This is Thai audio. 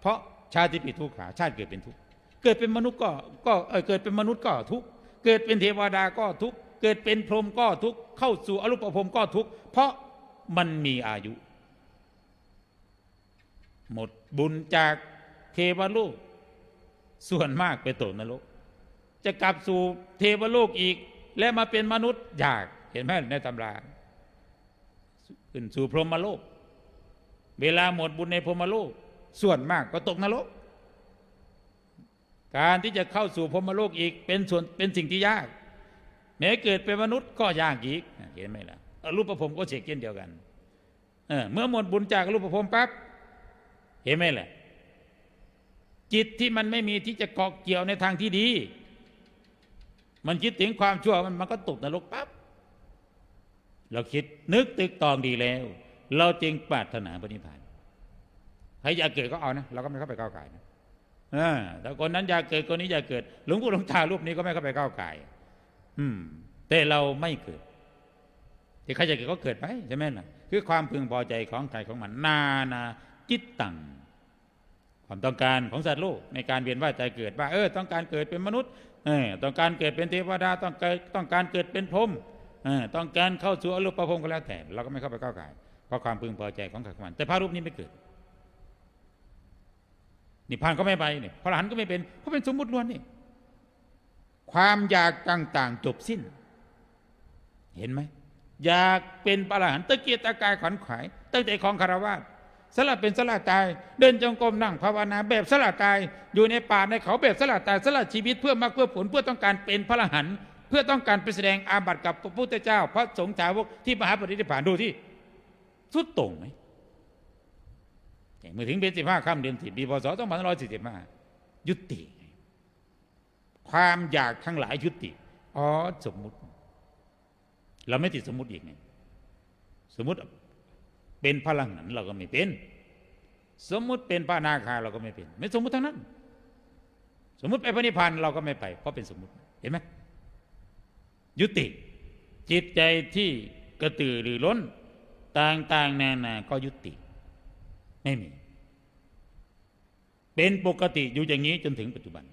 เพราะชาติปิทุกขาชาติเกิดเป็นทุกข์เกิดเป็นมนุษย์ก็ก็เออเกิดเป็นมนุษย์ก็ทุกข์เกิดเป็นเทวดาก็ทุกข์เกิดเป็นพรหมก็ทุกข์เข้าสู่อรูปภพก็ทุกข์เพราะมันมีอายุ หมดบุญจากเทวโลก ส่วนมากไปตกนรกจะกลับสู่เทวโลกอีก และมาเป็นมนุษย์อยากเห็นไหมในตำราขึ้นสู่พรหมโลก เวลาหมดบุญในพรหมโลก ส่วนมากก็ตกนรก การที่จะเข้าสู่พรหมโลกอีกเป็นส่วนเป็นสิ่งที่ยาก แม้เกิดเป็นมนุษย์ก็ยากอีกเห็นไหมล่ะรูปภพก็เสกเช่นเดียวกันเอเมื่อหมดบุญจากรูปภพปั๊บเห็นไหมล่ะจิตที่มันไม่มีที่จะเกาะเกี่ยวในทางที่ดี มันคิดถึงความชั่วมันมันก็ตกนรกปั๊บเราคิดนึกตึกตองดีแล้ว เราจึงปรารถนาปณิพพาน ใครอยากเกิดก็เอานะเราก็ไม่เข้าไปก้าวไก่นะแต่คนนั้นอยากเกิดคนนี้อยากเกิด หลวงปู่หลวงตารูปนี้ก็ไม่เข้าไปก้าวไก่อืม แต่เราไม่เกิดที่ใครจะเกิดก็เกิดไปใช่ไหมล่ะ คือความพึงพอใจของใครของมัน นานาจิตตังความต้องการของสัตว์โลกในการเวียนว่ายใจเกิดว่าเออต้องการเกิดเป็นมนุษย์เออต้องการเกิดเป็นเทวดาต้องการต้องการเกิดเป็นพรหมเออต้องการเข้าสู่อรูปภพก็แล้วแต่ เราก็ไม่เข้าไปก้าวไก่เพราะความพึงพอใจของใครของมัน แต่พระรูปนี้ไม่เกิด นิพพานก็ไม่ไปเนี่ยพระอรหันต์ก็ไม่เป็นเพราะเป็นสมมุติล้วนนี่ความอยากต่างๆ จบสิ้น เห็นไหมอยากเป็นพระอรหันต์ตะเกียกตะกายขวัญขวายตั้งแต่ของคารวะสละเป็นสละตาย เดินจงกรมนั่งภาวนาแบบสละตาย อยู่ในป่าในเขาแบบสละตายสละชีวิตเพื่อมาเพื่อผลเพื่อต้องการเป็นพระอรหันต์เพื่อต้องการไปแสดงอาบัติกับพระพุทธเจ้า พระสงฆ์สาวกที่มหาปฏิทิผ่านดูที่สุดต่งไหม เมื่อถึงเป็นสิบห้าค่ำเดือนสิบปีพศสองพันร้อยสี่สิบห้ายุติ ความอยากทั้งหลายยุติ อ๋อสมมุติ เราไม่ติดสมมุติอีกไงสมมุติเป็นพลังนั้นเราก็ไม่เป็น สมมุติเป็นพระนาคาเราก็ไม่เป็น ไม่สมมุติทั้งนั้น สมมุติไปพระนิพพานเราก็ไม่ไป เพราะเป็นสมมุติเห็นไหมยุติ จิตใจที่กระตือรือร้น ต่างๆนานาก็ยุติ ไม่มี เป็นปกติอยู่อย่างนี้จนถึงปัจจุบัน